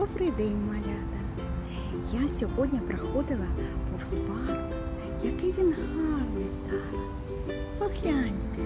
Добрий день, малята. Я сьогодні проходила повз парк. Який він гарний зараз. Погляньте.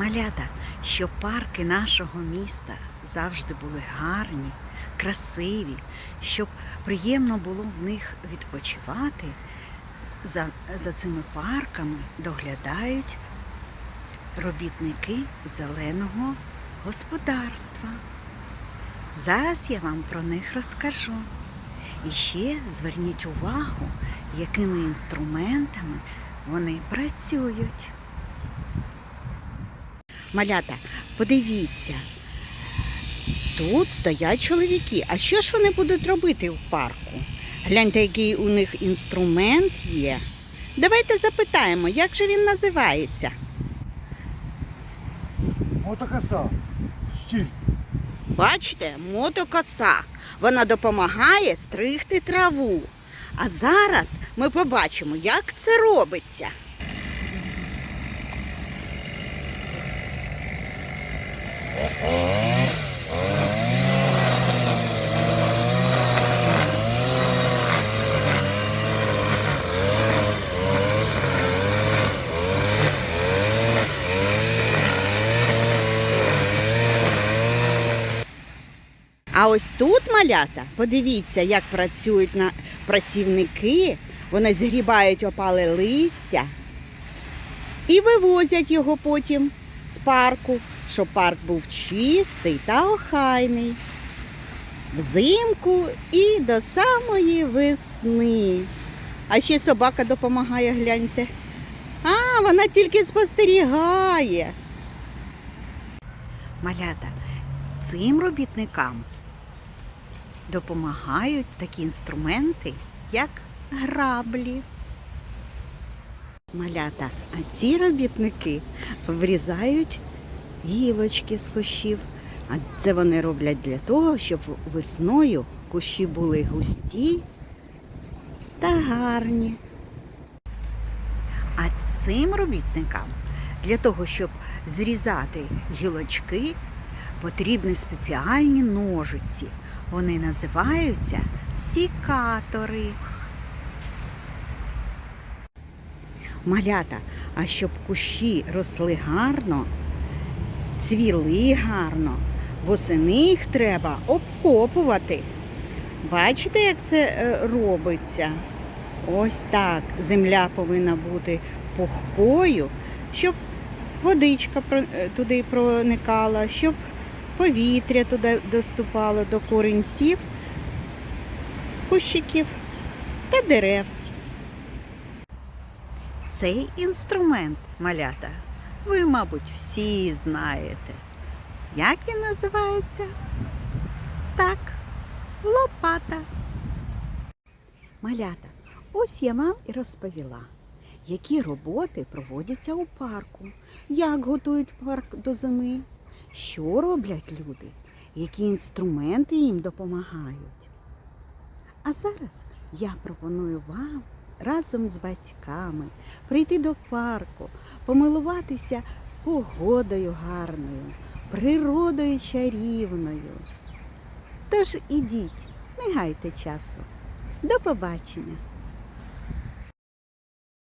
Малята, щоб парки нашого міста завжди були гарні, красиві, щоб приємно було в них відпочивати, за, за цими парками доглядають робітники зеленого господарства. Зараз я вам про них розкажу. І ще зверніть увагу, якими інструментами вони працюють. Малята, подивіться. Тут стоять чоловіки. А що ж вони будуть робити в парку? Гляньте, який у них інструмент є. Давайте запитаємо, як же він називається. Мотокоса. Стиль. Бачите, мотокоса. Вона допомагає стригти траву. А зараз ми побачимо, як це робиться. А ось тут малята, подивіться, як працюють на працівники. Вони згрібають опале листя і вивозять його потім з парку, щоб парк був чистий та охайний. Взимку і до самої весни. А ще собака допомагає, гляньте. А, вона тільки спостерігає. Малята, цим робітникам допомагають такі інструменти, як граблі. Малята, а ці робітники врізають гілочки з кущів. А це вони роблять для того, щоб весною кущі були густі та гарні. А цим робітникам для того, щоб зрізати гілочки, потрібні спеціальні ножиці. Вони називаються сікатори. Малята, а щоб кущі росли гарно, цвіли гарно, восени їх треба обкопувати. Бачите, як це е, робиться? Ось так. Земля повинна бути пухкою, щоб водичка е, туди проникала, щоб повітря туди доступало до корінців, кущиків та дерев. Цей інструмент, малята, ви, мабуть, всі знаєте. Як він називається? Так, лопата. Малята, ось я вам і розповіла, які роботи проводяться у парку, як готують парк до зими, що роблять люди, які інструменти їм допомагають. А зараз я пропоную вам разом з батьками прийти до парку, помилуватися погодою гарною, природою чарівною. Тож ідіть, не гайте часу. До побачення!